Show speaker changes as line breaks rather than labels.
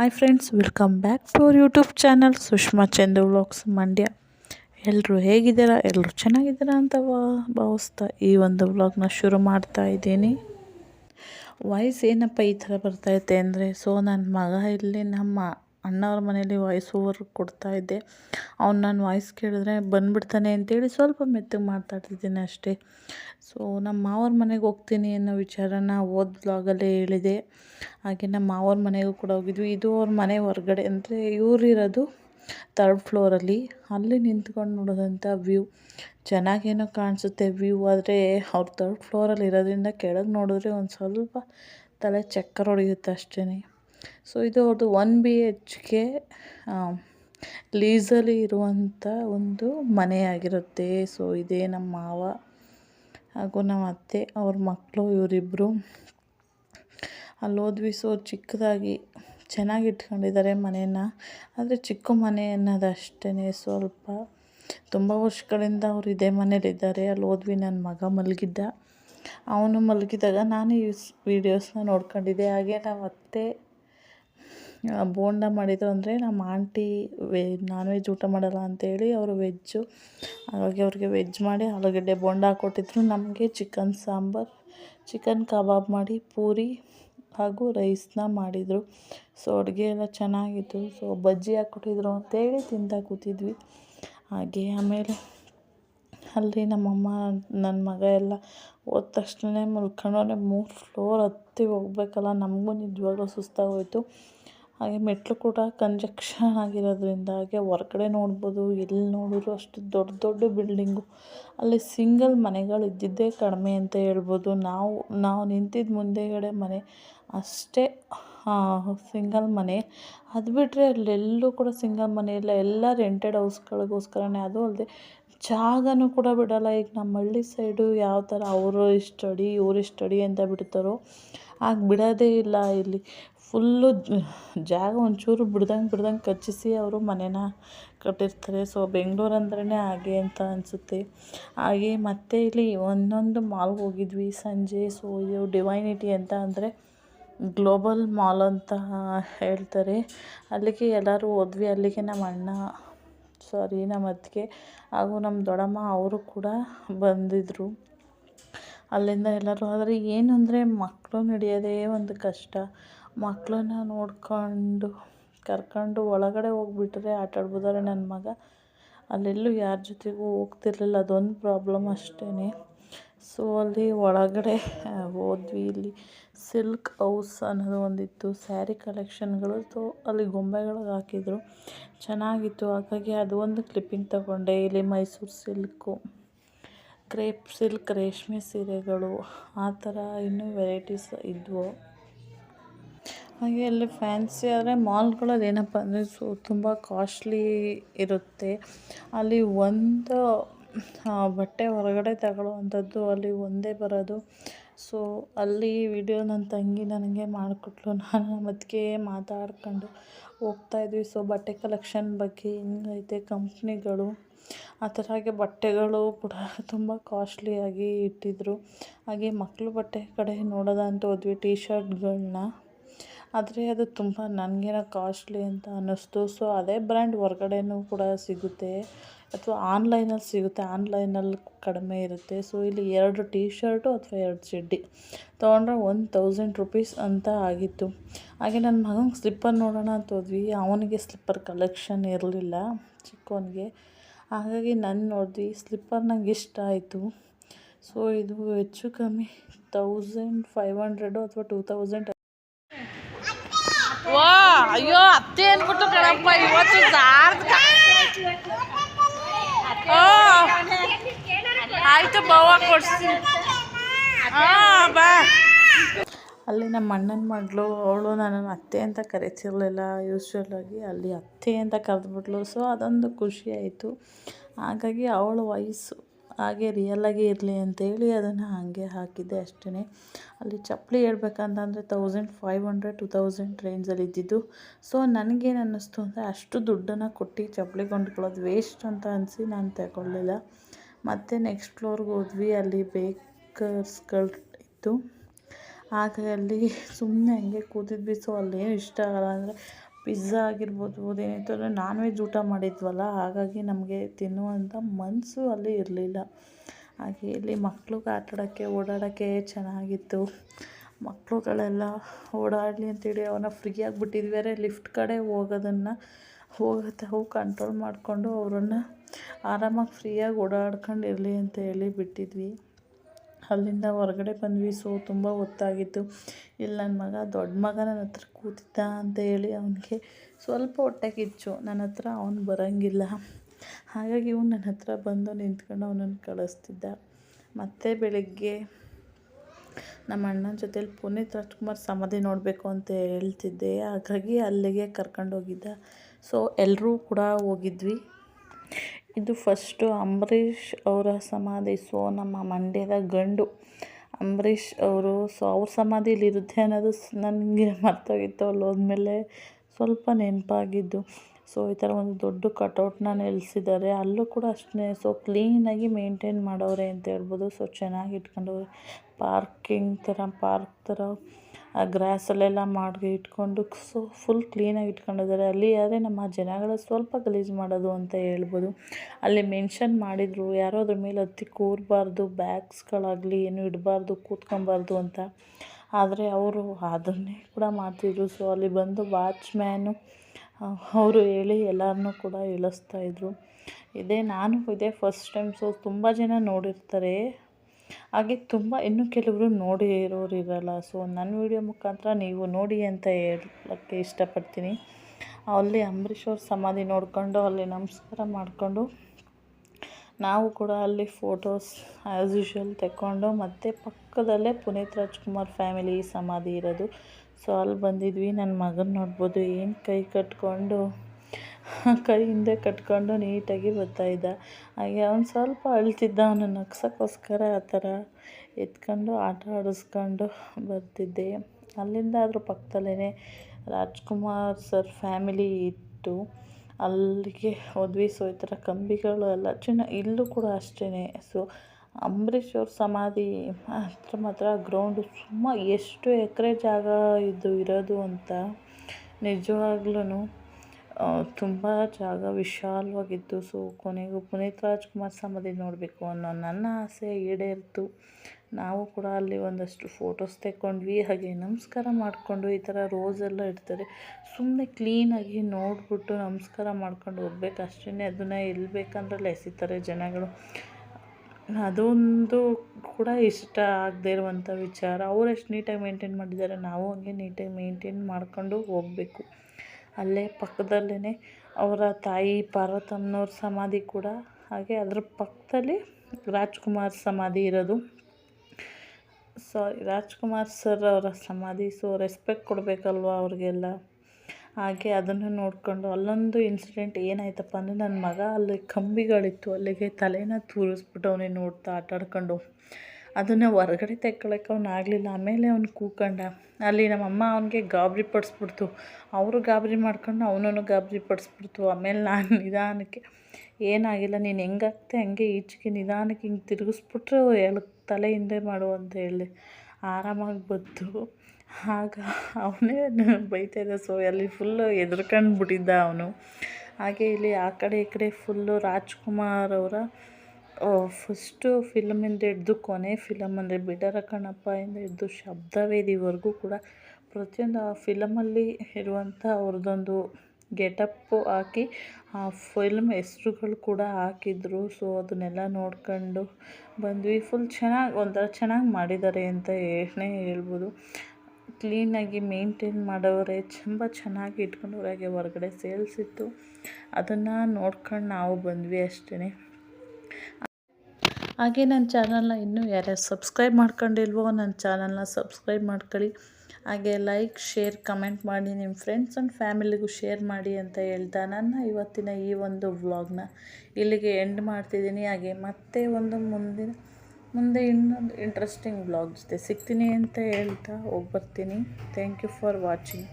Hi friends welcome back to our YouTube channel Sushma Chandu vlogs Mandya ಎಲ್ಲರೂ ಹೇಗಿದ್ದೀರಾ? ಎಲ್ಲರೂ ಚೆನ್ನಾಗಿದ್ದೀರಾ ಅಂತ ಭಾವಿಸ್ತಾ ಈ ಒಂದು ವ್ಲಾಗ್ನ ಶುರು ಮಾಡ್ತಾ ಇದ್ದೀನಿ. ವಾಯ್ಸ್ ಏನಪ್ಪ ಈ ಥರ ಬರ್ತೈತೆ ಅಂದರೆ, ಸೊ ನನ್ನ ಮಗ ಇಲ್ಲಿ ನಮ್ಮ ಅಣ್ಣವ್ರ ಮನೇಲಿ ವಾಯ್ಸ್ ಓವರ್ ಕೊಡ್ತಾ ಇದ್ದೆ. ಅವ್ನು ನಾನು ವಾಯ್ಸ್ ಕೇಳಿದ್ರೆ ಬಂದುಬಿಡ್ತಾನೆ ಅಂತೇಳಿ ಸ್ವಲ್ಪ ಮೆತ್ತಗೆ ಮಾತಾಡ್ತಿದ್ದೀನಿ ಅಷ್ಟೇ. ಸೊ ನಮ್ಮ ಮಾವರ ಮನೆಗೆ ಹೋಗ್ತೀನಿ ಅನ್ನೋ ವಿಚಾರನ ಓದ್ ಬ್ಲಾಗಲ್ಲೇ ಹೇಳಿದೆ. ಹಾಗೆ ನಮ್ಮ ಮಾವರ ಮನೆಗೂ ಕೂಡ ಹೋಗಿದ್ವಿ. ಇದು ಅವ್ರ ಮನೆ ಹೊರಗಡೆ. ಅಂದರೆ ಇವ್ರಿರೋದು ತರ್ಡ್ ಫ್ಲೋರಲ್ಲಿ ಅಲ್ಲಿ. ನಿಂತ್ಕೊಂಡು ನೋಡೋದಂಥ ವ್ಯೂ ಚೆನ್ನಾಗೇನೋ ಕಾಣಿಸುತ್ತೆ ವ್ಯೂ ಆದರೆ ಅವ್ರು ತರ್ಡ್ ಫ್ಲೋರಲ್ಲಿ ಇರೋದ್ರಿಂದ ಕೆಳಗೆ ನೋಡಿದ್ರೆ ಒಂದು ಸ್ವಲ್ಪ ತಲೆ ಚಕ್ಕರ್ ಹೊಡೆಯುತ್ತೆ ಅಷ್ಟೇ ಸೊ, ಇದು ಅವ್ರದ್ದು ಒನ್ ಬಿ ಎಚ್ ಕೆ ಲೀಸಲ್ಲಿ ಇರುವಂಥ ಒಂದು ಮನೆಯಾಗಿರುತ್ತೆ. ಸೊ, ಇದೇ ನಮ್ಮ ಮಾವ, ಹಾಗೂ ನಮ್ಮ ಅತ್ತೆ, ಅವ್ರ ಮಕ್ಕಳು ಇವರಿಬ್ಬರು ಅಲ್ಲಿ ಹೋದ್ವಿ ಸೊ, ಚಿಕ್ಕದಾಗಿ ಚೆನ್ನಾಗಿ ಇಟ್ಕೊಂಡಿದ್ದಾರೆ ಮನೇನ. ಆದರೆ ಚಿಕ್ಕ ಮನೆ ಅನ್ನೋದು ಅಷ್ಟೇ ಸ್ವಲ್ಪ ತುಂಬ ವರ್ಷಗಳಿಂದ ಅವರು ಇದೇ ಮನೇಲಿದ್ದಾರೆ ಅಲ್ಲಿ ಹೋದ್ವಿ ನನ್ನ ಮಗ ಮಲಗಿದ್ದ. ಅವನು ಮಲಗಿದಾಗ ನಾನು ಈ ವಿಡಿಯೋಸ್ನ ನೋಡ್ಕೊಂಡಿದ್ದೆ. ಹಾಗೆ ನಮ್ಮ ಅತ್ತೆ ಬೋಂಡ ಮಾಡಿದ್ರು ಅಂದರೆ ನಮ್ಮ ಆಂಟಿ ವೆ ನಾನ್ ವೆಜ್ ಊಟ ಮಾಡಲ್ಲ ಅಂತೇಳಿ ಅವರು ವೆಜ್ಜು. ಹಾಗಾಗಿ ಅವ್ರಿಗೆ ವೆಜ್ ಮಾಡಿ ಆಲೂಗಡ್ಡೆ ಬೋಂಡ ಹಾಕ್ಕೊಟ್ಟಿದ್ರು ನಮಗೆ ಚಿಕನ್ ಸಾಂಬಾರು, ಚಿಕನ್ ಕಬಾಬ್ ಮಾಡಿ ಪೂರಿ ಹಾಗೂ ರೈಸ್ನ ಮಾಡಿದರು. ಸೊ, ಅಡುಗೆ ಎಲ್ಲ ಚೆನ್ನಾಗಿತ್ತು. ಸೊ, ಬಜ್ಜಿ ಹಾಕ್ಕೊಟ್ಟಿದ್ರು ಅಂತೇಳಿ ತಿಂತಾ ಕೂತಿದ್ವಿ. ಹಾಗೆ ಆಮೇಲೆ ಅಲ್ಲಿ ನಮ್ಮಮ್ಮ ನನ್ನ ಮಗ ಎಲ್ಲ ಹೋದ ತಕ್ಷಣ ಮಲ್ಕೊಂಡವನೆ ಮೂರು ಫ್ಲೋರ್ ಹತ್ತಿ ಹೋಗ್ಬೇಕಲ್ಲ, ನಮಗೂ ನಿಜವಾಗ್ಲೂ ಸುಸ್ತಾಗೋಯ್ತು. ಹಾಗೆ ಮೆಟ್ಲು ಕೂಡ ಕಂಜಕ್ಷನ್ ಆಗಿರೋದ್ರಿಂದ, ಹಾಗೆ ಹೊರ್ಗಡೆ ನೋಡ್ಬೋದು, ಎಲ್ಲಿ ನೋಡಿದ್ರು ಅಷ್ಟು ದೊಡ್ಡ ದೊಡ್ಡ ಬಿಲ್ಡಿಂಗು ಅಲ್ಲಿ ಸಿಂಗಲ್ ಮನೆಗಳು ಇದ್ದಿದ್ದೇ ಕಡಿಮೆ ಅಂತ ಹೇಳ್ಬೋದು. ನಾವು ನಾವು ನಿಂತಿದ್ದ ಮುಂದೆಗಡೆ ಮನೆ ಅಷ್ಟೇ ಸಿಂಗಲ್ ಮನೆ. ಅದು ಬಿಟ್ಟರೆ ಅಲ್ಲೆಲ್ಲೂ ಕೂಡ ಸಿಂಗಲ್ ಮನೆ ಇಲ್ಲ. ಎಲ್ಲ ರೆಂಟೆಡ್ ಹೌಸ್ಗಳಿಗೋಸ್ಕರನೇ ಅದು ಅಲ್ಲದೆ ಜಾಗನೂ ಕೂಡ ಬಿಡಲ್ಲ. ಈಗ ನಮ್ಮ ಹಳ್ಳಿ ಸೈಡು ಯಾವ ಥರ ಅವರು ಸ್ಟಡಿ ಇವ್ರು ಅಡಿ ಅಂತ ಬಿಡ್ತಾರೋ, ಆಗ ಬಿಡೋದೇ ಇಲ್ಲ ಇಲ್ಲಿ. ಫುಲ್ಲು ಜಾಗ ಒಂಚೂರು ಬಿಡ್ದಂಗೆ ಬಿಡ್ದಂಗೆ ಕಚ್ಚಿಸಿ ಅವರು ಮನೆನ ಕಟ್ಟಿರ್ತಾರೆ. ಸೊ, ಬೆಂಗ್ಳೂರು ಅಂದ್ರೇ ಹಾಗೆ ಅಂತ ಅನಿಸುತ್ತೆ. ಹಾಗೆ ಮತ್ತೆ ಇಲ್ಲಿ ಒಂದೊಂದು ಮಾಲ್ಗೆ ಹೋಗಿದ್ವಿ ಸಂಜೆ. ಸೊ, ಇದು ಡಿವೈನಿಟಿ ಅಂತ ಅಂದರೆ ಗ್ಲೋಬಲ್ ಮಾಲ್ ಅಂತ ಹೇಳ್ತಾರೆ. ಅಲ್ಲಿಗೆ ಎಲ್ಲರೂ ಹೋದ್ವಿ. ಅಲ್ಲಿಗೆ ನಮ್ಮ ಅಣ್ಣ, ಸಾರಿ, ನಮ್ಮ ಅತ್ತಿಗೆ ಹಾಗೂ ನಮ್ಮ ದೊಡ್ಡಮ್ಮ ಅವರು ಕೂಡ ಬಂದಿದ್ದರು ಅಲ್ಲಿಂದ ಎಲ್ಲರೂ ಆದರೆ ಏನು ಅಂದರೆ ಮಕ್ಕಳು ನಡೆಯೋದೇ ಒಂದು ಕಷ್ಟ. ಮಕ್ಕಳನ್ನ ನೋಡ್ಕೊಂಡು ಕರ್ಕೊಂಡು ಒಳಗಡೆ ಹೋಗ್ಬಿಟ್ರೆ ಆಟ ಆಡ್ಬೋದಾದ್ರೆ ನನ್ನ ಮಗ. ಅಲ್ಲೆಲ್ಲೂ ಯಾರ ಜೊತೆಗೂ ಹೋಗ್ತಿರ್ಲಿಲ್ಲ, ಅದೊಂದು ಪ್ರಾಬ್ಲಮ್ ಅಷ್ಟೇ ಸೊ ಅಲ್ಲಿ ಒಳಗಡೆ ಹೋದ್ವಿ. ಇಲ್ಲಿ ಸಿಲ್ಕ್ ಹೌಸ್ ಅನ್ನೋದು ಒಂದಿತ್ತು. ಸ್ಯಾರಿ ಕಲೆಕ್ಷನ್ಗಳು ಸೊ ಅಲ್ಲಿ ಗೊಂಬೆಗಳಿಗೆ ಹಾಕಿದ್ರು. ಚೆನ್ನಾಗಿತ್ತು. ಹಾಗಾಗಿ ಅದು ಒಂದು ಕ್ಲಿಪ್ಪಿಂಗ್ ತಗೊಂಡೆ. ಇಲ್ಲಿ ಮೈಸೂರು ಸಿಲ್ಕು ಕ್ರೇಪ್ ಸಿಲ್ಕ್ ರೇಷ್ಮೆ ಸೀರೆಗಳು. ಆ ಥರ ಇನ್ನೂ ವೆರೈಟೀಸ್ ಇದ್ವು. ಹಾಗೆ ಅಲ್ಲಿ ಫ್ಯಾನ್ಸಿ ಆದರೆ ಮಾಲ್ಗಳಲ್ಲಿ ಏನಪ್ಪ ಅಂದರೆ ಸೊ ತುಂಬ ಕಾಸ್ಟ್ಲಿ ಇರುತ್ತೆ. ಅಲ್ಲಿ ಒಂದು ಬಟ್ಟೆ ಹೊರಗಡೆ ತಗೊಳ್ಳುವಂಥದ್ದು ಅಲ್ಲಿ ಒಂದೇ ಬರೋದು. ಸೊ, ಅಲ್ಲಿ ವಿಡಿಯೋ ನನ್ನ ತಂಗಿ ನನಗೆ ಮಾಡಿಕೊಟ್ಲು. ನಾನು ನಮ್ಮ ಮಾತಾಡ್ಕೊಂಡು ಮಾತಾಡ್ಕೊಂಡು ಹೋಗ್ತಾಯಿದ್ವಿ ಸೊ, ಬಟ್ಟೆ ಕಲೆಕ್ಷನ್ ಬಗ್ಗೆ ಹೆಂಗೈತೆ, ಕಂಪ್ನಿಗಳು, ಆ ಥರ ಹಾಗೆ ಬಟ್ಟೆಗಳು ಕೂಡ ತುಂಬ ಕಾಸ್ಟ್ಲಿಯಾಗಿ ಇಟ್ಟಿದ್ದರು ಹಾಗೆ ಮಕ್ಕಳು ಬಟ್ಟೆ ಕಡೆ ನೋಡೋದಂತ ಹೋದ್ವಿ ಟೀ ಶರ್ಟ್ಗಳನ್ನ ಆದರೆ ಅದು ತುಂಬ ನನಗೇನೋ ಕಾಸ್ಟ್ಲಿ ಅಂತ ಅನ್ನಿಸ್ತು. ಸೊ ಅದೇ ಬ್ರ್ಯಾಂಡ್ ಹೊರ್ಗಡೆನೂ ಕೂಡ ಸಿಗುತ್ತೆ. ಅಥವಾ ಆನ್ಲೈನಲ್ಲಿ ಸಿಗುತ್ತೆ. ಆನ್ಲೈನಲ್ಲಿ ಕಡಿಮೆ ಇರುತ್ತೆ. ಸೊ ಇಲ್ಲಿ ಎರಡು ಟೀ ಶರ್ಟು ಅಥವಾ ಎರಡು ಚಡ್ಡಿ ತೊಗೊಂಡ್ರೆ ಒನ್ ತೌಸಂಡ್ ರುಪೀಸ್ ಅಂತ ಆಗಿತ್ತು. ಹಾಗೆ ನನ್ನ ಮಗಂಗೆ ಸ್ಲಿಪ್ಪರ್ ನೋಡೋಣ ಅಂತ ಹೋದ್ವಿ. ಅವನಿಗೆ ಸ್ಲಿಪ್ಪರ್ ಕಲೆಕ್ಷನ್ ಇರಲಿಲ್ಲ ಚಿಕ್ಕವನಿಗೆ ಹಾಗಾಗಿ ನಾನು ನೋಡಿದ್ವಿ ಸ್ಲಿಪ್ಪರ್ ನಂಗೆ ಇಷ್ಟ ಆಯಿತು. ಸೊ ಇದು ಹೆಚ್ಚು ಕಮ್ಮಿ ತೌಸಂಡ್ ಫೈವ್ ಹಂಡ್ರೆಡು ಅಥವಾ ಟೂ ತೌಸಂಡ್
ಅಯ್ಯೋ ಅತ್ತೆ ಅನ್ಬಿಟ್ಟು ಕಣಪ್ಪ ಇವತ್ತು ಸಾರ್ದ ಆಯ್ತು ಬಾವ ಕೊಡ್ಸ್ತೀನಿ. ಹಾ ಬಾ.
ಅಲ್ಲಿ ನಮ್ಮ ಅಣ್ಣನ ಮಗಳು ಅವಳು ನನ್ನನ್ನು ಅತ್ತೆ ಅಂತ ಕರಿತಿರ್ಲಿಲ್ಲ ಯೂಶ್ವಲಾಗಿ ಅಲ್ಲಿ ಅತ್ತೆ ಅಂತ ಕರೆದ್ಬಿಟ್ಲು. ಸೊ ಅದೊಂದು ಖುಷಿ ಆಯಿತು. ಹಾಗಾಗಿ ಅವಳ ವಯಸ್ಸು ಹಾಗೆ ರಿಯಲಾಗಿ ಇರಲಿ ಅಂತೇಳಿ ಅದನ್ನು ಹಾಗೆ ಹಾಕಿದ್ದೆ ಅಷ್ಟೇ ಅಲ್ಲಿ ಚಪ್ಪಲಿ ಹೇಳ್ಬೇಕಂತಂದರೆ thousand five hundred to thousand ರೇಂಜಲ್ಲಿ ಇದ್ದಿದ್ದು. ಸೊ ನನಗೇನು ಅನ್ನಿಸ್ತು ಅಂದರೆ ಅಷ್ಟು ದುಡ್ಡನ್ನು ಕೊಟ್ಟು ಚಪ್ಪಲಿ ಕೊಂಡ್ಕೊಳ್ಳೋದು ವೇಸ್ಟ್ ಅಂತ ಅನಿಸಿ ನಾನು ತಗೊಳ್ಳಿಲ್ಲ. ಮತ್ತು ನೆಕ್ಸ್ಟ್ ಫ್ಲೋರ್ಗೆ ಹೋದ್ವಿ, ಅಲ್ಲಿ ಬೇಕರ್ಸ್ಗಳು ಇತ್ತು. ಆಗ ಅಲ್ಲಿ ಸುಮ್ಮನೆ ಹಂಗೆ ಕೂತಿದ್ವಿ. ಸೊ ಅಲ್ಲೇನು ಇಷ್ಟ ಆಗಲ್ಲ ಅಂದರೆ ಪಿಜ್ಜಾ ಆಗಿರ್ಬೋದು ಅದೇನಿತ್ತು ಅಂದರೆ ನಾನ್ ವೆಜ್ ಊಟ ಮಾಡಿದ್ವಲ್ಲ, ಹಾಗಾಗಿ ನಮಗೆ ತಿನ್ನುವಂಥ ಮನಸ್ಸು ಅಲ್ಲಿ ಇರಲಿಲ್ಲ. ಹಾಗೆ ಇಲ್ಲಿ ಮಕ್ಳಿಗೆ ಆಟಾಡೋಕ್ಕೆ ಓಡಾಡೋಕ್ಕೆ ಚೆನ್ನಾಗಿತ್ತು. ಮಕ್ಕಳುಗಳೆಲ್ಲ ಓಡಾಡಲಿ ಅಂತೇಳಿ ಅವನ್ನ ಫ್ರೀ ಆಗಿಬಿಟ್ಟಿದ್ವಿ. ಬೇರೆ ಲಿಫ್ಟ್ ಕಡೆ ಹೋಗೋದನ್ನು ಹೋಗಿ ಕಂಟ್ರೋಲ್ ಮಾಡಿಕೊಂಡು ಅವರನ್ನು ಆರಾಮಾಗಿ ಫ್ರೀಯಾಗಿ ಓಡಾಡ್ಕೊಂಡು ಇರಲಿ ಅಂತ ಹೇಳಿ ಬಿಟ್ಟಿದ್ವಿ. ಅಲ್ಲಿಂದ ಹೊರಗಡೆ ಬಂದ್ವಿ. ಸೊ ತುಂಬ ಹೊತ್ತಾಗಿತ್ತು. ಇಲ್ಲಿ ನನ್ನ ಮಗ ದೊಡ್ಡ ಮಗ ನನ್ನ ಹತ್ರ ಕೂತಿದ್ದ ಅಂತ ಹೇಳಿ ಅವನಿಗೆ ಸ್ವಲ್ಪ ಹೊಟ್ಟೆ ಕಿಚ್ಚು ನನ್ನ ಹತ್ರ ಅವನು ಬರೋಂಗಿಲ್ಲ. ಹಾಗಾಗಿ ಇವನು ನನ್ನ ಹತ್ರ ಬಂದು ನಿಂತ್ಕೊಂಡು ಅವನನ್ನು ಕಳಿಸ್ತಿದ್ದ. ಮತ್ತು ಬೆಳಗ್ಗೆ ನಮ್ಮ ಅಣ್ಣನ ಜೊತೇಲಿ ಪುನೀತ್ ರಾಜ್ಕುಮಾರ್ ಸಮಾಧಿ ನೋಡಬೇಕು ಅಂತ ಹೇಳ್ತಿದ್ದೆ. ಹಾಗಾಗಿ ಅಲ್ಲಿಗೆ ಕರ್ಕೊಂಡೋಗಿದ್ದ. ಸೊ ಎಲ್ಲರೂ ಕೂಡ ಹೋಗಿದ್ವಿ. ಇದು ಫಸ್ಟು ಅಂಬರೀಷ್ ಅವರ ಸಮಾಧಿ. ಸೊ, ನಮ್ಮ ಮಂಡ್ಯದ ಗಂಡು ಅಂಬರೀಷ್ ಅವರು, ಸೊ, ಅವ್ರ ಸಮಾಧಿಲಿ ಇರುತ್ತೆ ಅನ್ನೋದು ನನಗೆ ಮರ್ತೋಗಿತ್ತು ಅಲ್ಲಿ ಹೋದ್ಮೇಲೆ. ಸ್ವಲ್ಪ ನೆನಪಾಗಿದ್ದು. ಸೊ, ಈ ಥರ ಒಂದು ದೊಡ್ಡ ಕಟೌಟ್ನ ನಿಲ್ಲಿಸಿದ್ದಾರೆ ಅಲ್ಲೂ ಕೂಡ ಅಷ್ಟೇ. ಸೊ, ಕ್ಲೀನಾಗಿ ಮೇಂಟೈನ್ ಮಾಡೋರೆ ಅಂತ ಹೇಳ್ಬೋದು. ಸೊ, ಚೆನ್ನಾಗಿ ಇಟ್ಕೊಂಡವ್ರೆ. ಪಾರ್ಕಿಂಗ್ ಥರ, ಪಾರ್ಕ್ ಥರ. ಆ ಗ್ರಾಸಲ್ಲೆಲ್ಲ ಮಾಡಿ ಇಟ್ಕೊಂಡು ಸೊ ಫುಲ್ ಕ್ಲೀನಾಗಿ ಇಟ್ಕೊಂಡಿದ್ದಾರೆ. ಅಲ್ಲಿ ಆದರೆ ನಮ್ಮ ಜನಗಳು ಸ್ವಲ್ಪ ಗಲೀಜು ಮಾಡೋದು ಅಂತ ಹೇಳ್ಬೋದು. ಅಲ್ಲಿ ಮೆನ್ಷನ್ ಮಾಡಿದರು, ಯಾರೋ ಅದ್ರ ಮೇಲೆ ಹತ್ತಿ ಕೂರಬಾರ್ದು ಬ್ಯಾಗ್ಸ್ಗಳಾಗಲಿ ಏನು ಇಡಬಾರ್ದು, ಕೂತ್ಕೊಬಾರ್ದು ಅಂತ. ಆದರೆ ಅವರು ಅದನ್ನೇ ಕೂಡ ಮಾಡ್ತಿದ್ರು. ಸೊ ಅಲ್ಲಿ ಬಂದು ವಾಚ್ಮ್ಯಾನು ಅವರು ಹೇಳಿ ಎಲ್ಲರನ್ನೂ ಕೂಡ ಇಳಿಸ್ತಾಯಿದ್ರು ಇದೇ ನಾನು, ಇದೇ ಫಸ್ಟ್ ಟೈಮ್ ಸೊ ತುಂಬ ಜನ ನೋಡಿರ್ತಾರೆ. ಹಾಗೆ ತುಂಬ ಇನ್ನೂ ಕೆಲವರು ನೋಡಿ ಇರೋರು ಇರಲ್ಲ ಸೊ ನನ್ನ ವೀಡಿಯೋ ಮುಖಾಂತರ ನೀವು ನೋಡಿ ಅಂತ ಹೇಳಕ್ಕೆ ಇಷ್ಟಪಡ್ತೀನಿ. ಅಲ್ಲಿ ಅಂಬರೀಷ್ ಅವ್ರ ಸಮಾಧಿ ನೋಡಿಕೊಂಡು, ಅಲ್ಲಿ ನಮಸ್ಕಾರ ಮಾಡಿಕೊಂಡು, ನಾವು ಕೂಡ ಅಲ್ಲಿ ಫೋಟೋಸ್ ಆ್ಯಸ್ ಯೂಶ್ವಲ್ ತೆಕ್ಕೊಂಡು, ಮತ್ತು ಪಕ್ಕದಲ್ಲೇ ಪುನೀತ್ ರಾಜ್ಕುಮಾರ್ ಫ್ಯಾಮಿಲಿ ಸಮಾಧಿ ಇರೋದು. ಸೊ ಅಲ್ಲಿ ಬಂದಿದ್ವಿ. ನನ್ನ ಮಗನ ನೋಡ್ಬೋದು. ಏನು ಕೈ ಕಟ್ಕೊಂಡು ಕೈ ಹಿಂದೆ ಕಟ್ಕೊಂಡು ನೀಟಾಗಿ ಬರ್ತಾಯಿದ್ದ ಹಾಗೆ ಅವ್ನು ಸ್ವಲ್ಪ ಅಳ್ತಿದ್ದ, ಅವನು ನಗ್ಸೋಕ್ಕೋಸ್ಕರ ಆ ಥರ ಎತ್ಕೊಂಡು ಆಟ ಆಡಿಸ್ಕೊಂಡು ಬರ್ತಿದ್ದೆ. ಅಲ್ಲಿಂದ ಅದ್ರ ಪಕ್ಕದಲ್ಲೇ ರಾಜ್ಕುಮಾರ್ ಸರ್ ಫ್ಯಾಮಿಲಿ ಇತ್ತು. ಅಲ್ಲಿಗೆ ಹೋದ್ವಿ ಸೊ ಈ ಥರ ಕಂಬಿಗಳು ಎಲ್ಲ ಚಿನ್ನ ಇಲ್ಲೂ ಕೂಡ ಅಷ್ಟೇ ಸೊ, ಅಂಬರೀಷ್ ಅವ್ರ ಸಮಾಧಿ ಹತ್ರ ಮಾತ್ರ ಗ್ರೌಂಡು ಸುಮ್ಮ ಎಷ್ಟು ಎಕರೆ ಜಾಗ ಇದು ಇರೋದು ಅಂತ ನಿಜವಾಗ್ಲೂ ತುಂಬ ಜಾಗ ವಿಶಾಲವಾಗಿತ್ತು ಸೊ ಕೊನೆಗೂ ಪುನೀತ್ ರಾಜ್ಕುಮಾರ್ ಸಮಾಧಿ ನೋಡಬೇಕು ಅನ್ನೋ ನನ್ನ ಆಸೆ ಈಡೇರಿತು. ನಾವು ಕೂಡ ಅಲ್ಲಿ ಒಂದಷ್ಟು ಫೋಟೋಸ್ ತೆಕ್ಕೊಂಡ್ವಿ. ಹಾಗೆ ನಮಸ್ಕಾರ ಮಾಡಿಕೊಂಡು ಈ ಥರ ರೋಸೆಲ್ಲ ಇಡ್ತಾರೆ. ಸುಮ್ಮನೆ ಕ್ಲೀನಾಗಿ ನೋಡಿಬಿಟ್ಟು ನಮಸ್ಕಾರ ಮಾಡ್ಕೊಂಡು ಹೋಗ್ಬೇಕು. ಅಷ್ಟೇ ಅದನ್ನು ಎಲ್ಲಿ ಬೇಕಂದ್ರಲ್ಲಿ ಎಸಿತಾರೆ ಜನಗಳು. ಅದೊಂದು ಕೂಡ ಇಷ್ಟ ಆಗದೇ ಇರುವಂಥ ವಿಚಾರ. ಅವ್ರು ಎಷ್ಟು ನೀಟಾಗಿ ಮೇಂಟೈನ್ ಮಾಡಿದ್ದಾರೆ, ನಾವು ಹಂಗೆ ನೀಟಾಗಿ ಮೇಂಟೈನ್ ಮಾಡಿಕೊಂಡು ಹೋಗಬೇಕು. ಅಲ್ಲೇ ಪಕ್ಕದಲ್ಲೇ ಅವರ ತಾಯಿ ಪಾರ್ವತಮ್ಮನವ್ರ ಸಮಾಧಿ ಕೂಡ. ಹಾಗೆ ಅದ್ರ ಪಕ್ಕದಲ್ಲಿ ರಾಜ್ಕುಮಾರ್ ಸಮಾಧಿ ಇರೋದು. ಸಾರಿ ರಾಜ್ಕುಮಾರ್ ಸರ್ ಅವರ ಸಮಾಧಿ. ಸೊ ರೆಸ್ಪೆಕ್ಟ್ ಕೊಡಬೇಕಲ್ವ ಅವ್ರಿಗೆಲ್ಲ? ಹಾಗೆ ಅದನ್ನು ನೋಡಿಕೊಂಡು ಅಲ್ಲೊಂದು ಇನ್ಸಿಡೆಂಟ್ ಏನಾಯ್ತಪ್ಪ ಅಂದರೆ ನನ್ನ ಮಗ ಅಲ್ಲಿ ಕಂಬಿಗಳಿತ್ತು. ಅಲ್ಲಿಗೆ ತಲೆನ ತೂರಿಸ್ಬಿಟ್ಟು ಅವನೇ ನೋಡ್ತಾ ಆಟ ಆಡ್ಕೊಂಡು ಅದನ್ನು ಹೊರಗಡೆ ತೆಕ್ಕೊಳಕ್ಕೆ ಅವ್ನು ಆಗಲಿಲ್ಲ. ಆಮೇಲೆ ಅವ್ನು ಕೂಕೊಂಡ. ಅಲ್ಲಿ ನಮ್ಮಮ್ಮ ಅವನಿಗೆ ಗಾಬರಿ ಪಡಿಸ್ಬಿಡ್ತು. ಅವರು ಗಾಬರಿ ಮಾಡ್ಕೊಂಡು ಅವನೂ ಗಾಬರಿ ಪಡಿಸ್ಬಿಡ್ತು. ಆಮೇಲೆ ನಾನು ನಿಧಾನಕ್ಕೆ, ಏನಾಗಿಲ್ಲ, ನೀನು ಹೆಂಗಾಗ್ತೆ ಹಂಗೆ ಈಚೆಗೆ ನಿಧಾನಕ್ಕೆ ಹಿಂಗೆ ತಿರುಗಿಸ್ಬಿಟ್ರೆ ಎಳ್ ತಲೆ ಹಿಂದೆ ಮಾಡು ಅಂತ ಹೇಳಿದೆ ಆರಾಮಾಗಿ ಬಂತು ಆಗ ಅವನೇ ಬೈತಾಯಿದ್ದ ಸೊ ಅಲ್ಲಿ ಫುಲ್ಲು ಹೆದ್ರ್ಕೊಂಡು ಬಿಟ್ಟಿದ್ದ ಅವನು. ಹಾಗೆ ಇಲ್ಲಿ ಆ ಕಡೆ ಈ ಕಡೆ ಫುಲ್ಲು ರಾಜ್ಕುಮಾರ್ ಅವರ ಫಸ್ಟು ಫಿಲಮಿಂದ ಹಿಡ್ದು ಕೊನೆ ಫಿಲಮ್ ಅಂದರೆ ಬಿಡರ ಕಣಪ್ಪ ಇಂದ ಹಿಡ್ದು ಶಬ್ದವೇದಿವರೆಗೂ ಕೂಡ ಪ್ರತಿಯೊಂದು ಆ ಫಿಲಮಲ್ಲಿ ಇರುವಂಥ ಅವ್ರದ್ದೊಂದು ಗೆಟಪ್ಪು ಹಾಕಿ ಆ ಫಿಲ್ಮ್ ಹೆಸ್ರುಗಳು ಕೂಡ ಹಾಕಿದ್ರು. ಸೊ ಅದನ್ನೆಲ್ಲ ನೋಡ್ಕೊಂಡು ಬಂದ್ವಿ. ಫುಲ್ ಚೆನ್ನಾಗಿ, ಒಂಥರ ಚೆನ್ನಾಗಿ ಮಾಡಿದ್ದಾರೆ ಅಂತ ಹೇಳೇ ಹೇಳ್ಬೋದು. ಕ್ಲೀನಾಗಿ ಮೇಂಟೈನ್ ಮಾಡೋರೆ ತುಂಬ ಚೆನ್ನಾಗಿ ಇಟ್ಕೊಂಡವ್ರಾಗೆ ಹೊರಗಡೆ ಸೇಲ್ಸ್ ಇತ್ತು. ಅದನ್ನು ನೋಡ್ಕೊಂಡು ನಾವು ಬಂದ್ವಿ ಅಷ್ಟೇ ಹಾಗೆ ನನ್ನ ಚಾನಲ್ನ ಇನ್ನೂ ಯಾರ್ಯಾರು ಸಬ್ಸ್ಕ್ರೈಬ್ ಮಾಡ್ಕೊಂಡಿಲ್ವೋ ನನ್ನ ಚಾನಲ್ನ ಸಬ್ಸ್ಕ್ರೈಬ್ ಮಾಡ್ಕೊಳ್ಳಿ. ಹಾಗೆ ಲೈಕ್, ಶೇರ್, ಕಮೆಂಟ್ ಮಾಡಿ, ನಿಮ್ಮ ಫ್ರೆಂಡ್ಸ್ ಆ್ಯಂಡ್ ಫ್ಯಾಮಿಲಿಗೂ ಶೇರ್ ಮಾಡಿ ಅಂತ ಹೇಳ್ತಾ ನನ್ನ ಇವತ್ತಿನ ಈ ಒಂದು ವ್ಲಾಗ್ನ ಇಲ್ಲಿಗೆ ಎಂಡ್ ಮಾಡ್ತಿದ್ದೀನಿ. ಹಾಗೆ ಮತ್ತೆ ಒಂದು ಮುಂದಿನ, ಮುಂದೆ ಇನ್ನೊಂದು ಇಂಟ್ರೆಸ್ಟಿಂಗ್ ವ್ಲಾಗ್ ಜೊತೆ ಸಿಗ್ತೀನಿ ಅಂತ ಹೇಳ್ತಾ ಹೋಗ್ಬರ್ತೀನಿ. Thank you for watching